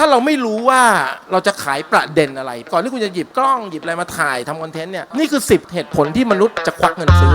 ถ้าเราไม่รู้ว่าเราจะขายประเด็นอะไร ก่อนที่คุณจะหยิบกล้องหยิบอะไรมาถ่ายทำคอนเทนต์เนี่ยนี่คือ 10 เหตุผลที่มนุษย์จะควักเงินซื้อ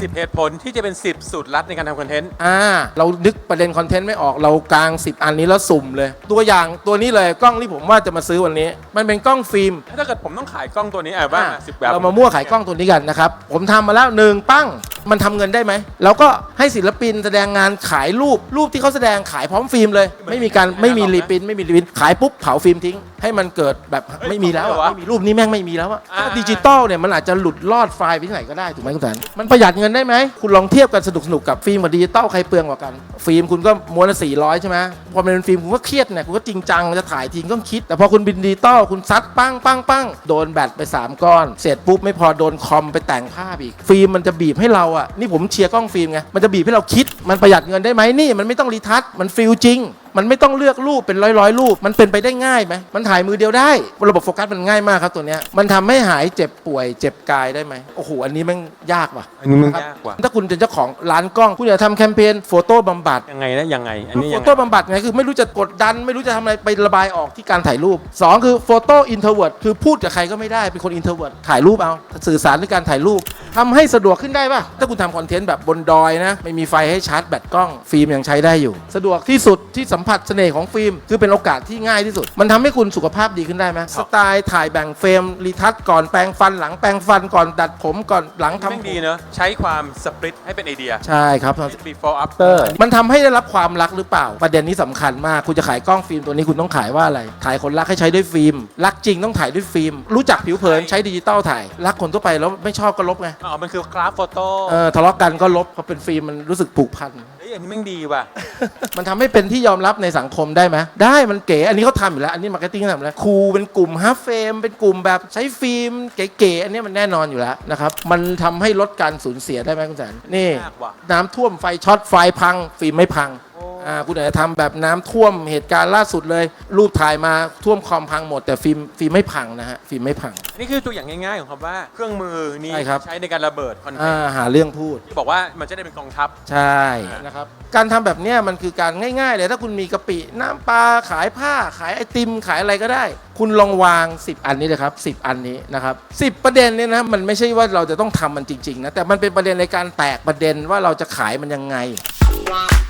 10เหตุผลที่จะเป็น 10 สูตรลัดในการทำคอนเทนต์ อ่าเรานึกประเด็นคอนเทนต์ไม่ออกเรากลาง 10 อันนี้แล้วสุ่มเลย ตัวอย่างตัวนี้เลยกล้องที่ผมว่าจะมาซื้อวันนี้ มันเป็นกล้องฟิล์มถ้าเกิดผมต้องขายกล้องตัวนี้อะบ้างอะสิบแบบ เรามามั่วขายกล้องตัวนี้กันนะครับ ผมทำมาแล้วหนึ่งปั้งมันทำเงินได้ไหมเราก็ให้ศิลปินแสดงงานขายรูปรูปที่เขาแสดงขายพร้อมฟิล์มเลย ไม่มีการไม่มีรีปรินท์ไม่มีรีปรินท์ขายปุ๊บเผาฟิล์มทิ้ง ให้มันเกิดแบบไม่มีแล้วอะไม่มีรูปนี้แม่งไม่มีแล้วอะถ้าดิจิตอลเนี่ยมันอาจจะหลุดลอดไฟล์ไปที่ไหนก็ได้ถูกไหมคุณแสนมันประหยัดเงินได้ไหมคุณลองเทียบกันสนุกสนุกๆกับฟิล์มกับดิจิตอลใครเปลืองกว่ากัน ฟิล์มคุณก็ม้วนละสี่ร้อยใช่ไหมพอมันเป็นฟิล์มคุณก็เครียดเนี่ยคุณก็จริงจังจะถ่ายทีก็ต้องคิด แต่พอคุณบินดิจิตอลคุณซัดปั้งปั้งปั้งโดนแบตไปสามก้อน เสร็จปุ๊บไม่พอโดนคอมไปแต่งภาพอีก ฟิล์มมันจะบีบให้เราอะนี่ผมเชียร์กล้องฟิล์มไงมันจะบีบให้เราคิดมันประหยัดเงินได้ไหมนี่ มันไม่ต้องรีทัชมันฟิลจริง มันไม่ต้องเลือกรูปเป็นร้อยร้อยๆรูป มันเป็นไปได้ง่ายไหมมันถ่ายมือเดียวได้ ระบบโฟกัสมันง่ายมากครับตัวเนี้ยมันทำให้หายเจ็บป่วย เจ็บกายได้ไหมโอ้โหอันนี้มันยากว่ะอันนี้มันยากกว่าถ้าคุณเป็นเจ้าของร้านกล้องคุณอยากทำแคมเปญโฟโต้บำบัด ยังไงนะยังไง อันนี้โฟยังไง โต้บำบัดไงคือไม่รู้จะกดดัน ไม่รู้จะทำอะไรไประบายออกที่การถ่ายรูป2คือโฟโต้อินเทอร์เวิร์ดคือพูดกับใครก็ไม่ได้เป็นคนอินเทอร์เวิร์ดถ่ายรูปเอา สื่อสารด้วยการถ่ายรูป ทำให้สะดวกขึ้นได้ป่ะ ถ้าคุณทำคอนเทนต์แบบบนดอยนะ ไม่มีไฟให้ชาร์จแบตกล้อง ฟิล์มยังใช้ได้อยู่ สะดวกที่สุดที่สัมผัสเสน่ห์ของฟิล์ม คือเป็นโอกาสที่ง่ายที่สุด มันทำให้คุณสุขภาพดีขึ้นได้ไหมสไตล์ถ่ายแบ่งเฟรมรีทัชก่อนแปรงฟันหลังแปรงฟันก่อนดัดผมก่อนหลังทำแม่งดีเนอะใช้ความสปริตให้เป็นไอเดีย ใช่ครับ before after มันทำให้ได้รับความรักหรือเปล่า ประเด็นนี้สำคัญมาก คุณจะขายกล้องฟิล์มตัวนี้คุณต้องขายว่าอะไร ขายคนรักให้ใช้ด้วยฟิล์ม รักจริงต้องถ่ายด้วยฟิล์ม รู้จักผิวเผินใช้ดิจิตอลถ่าย รักคนทั่วไปแล้วไม่ชอบก็ลบไงอ๋อ มันคือกราฟโฟโต้เออทะเลาะกันก็ลบเพราะเป็นฟิล์มมันรู้สึกผูกพัน เฮ้ยอันนี้แม่งดีว่ะ มันทำให้เป็นที่ยอมรับในสังคมได้ไหมได้มันเก๋ อันนี้เขาทำอยู่แล้ว อันนี้มาร์เก็ตติ้งทำแล้วครูเป็นกลุ่มฮับเฟรมเป็นกลุ่มแบบใช้ฟิล์มเก๋ๆ อันนี้มันแน่นอนอยู่แล้วนะครับ มันทำให้ลดการสูญเสียได้ไหมคุณแสนนี่ ยากว่ะ น้ำท่วมไฟช็อตไฟพัง ฟิล์มไม่พังโอ้อ่า คุณอาจจะทำแบบน้ำท่วมเหตุการณ์ล่าสุดเลย รูปถ่ายมาท่วมคอมพังหมดแต่ฟิล์มฟิล์มไม่พังนะฮะฟิล์มไม่พังอันนี้คือตัวอย่างง่ายๆของคำว่าเครื่องมือนี้ใช่ครับ ใช้ในการระเบิดคอนเทนอ่าต์หาเรื่องพูด ที่บอกว่ามันจะได้เป็นกองทัพ ใช่นะครับการทำแบบเนี้ยมันคือการง่าย ๆ เลยถ้าคุณมีกะปิน้ำปลาขายผ้าขายไอติมขายอะไรก็ได้ คุณลองวาง 10 อันนี้เลยครับ 10 อันนี้นะครับ10 ประเด็นเนี่ยนะมันไม่ใช่ว่าเราจะต้องทำมันจริงๆนะแต่มันเป็นประเด็นในการแตกประเด็นว่าเราจะขายมันยังไง Wow.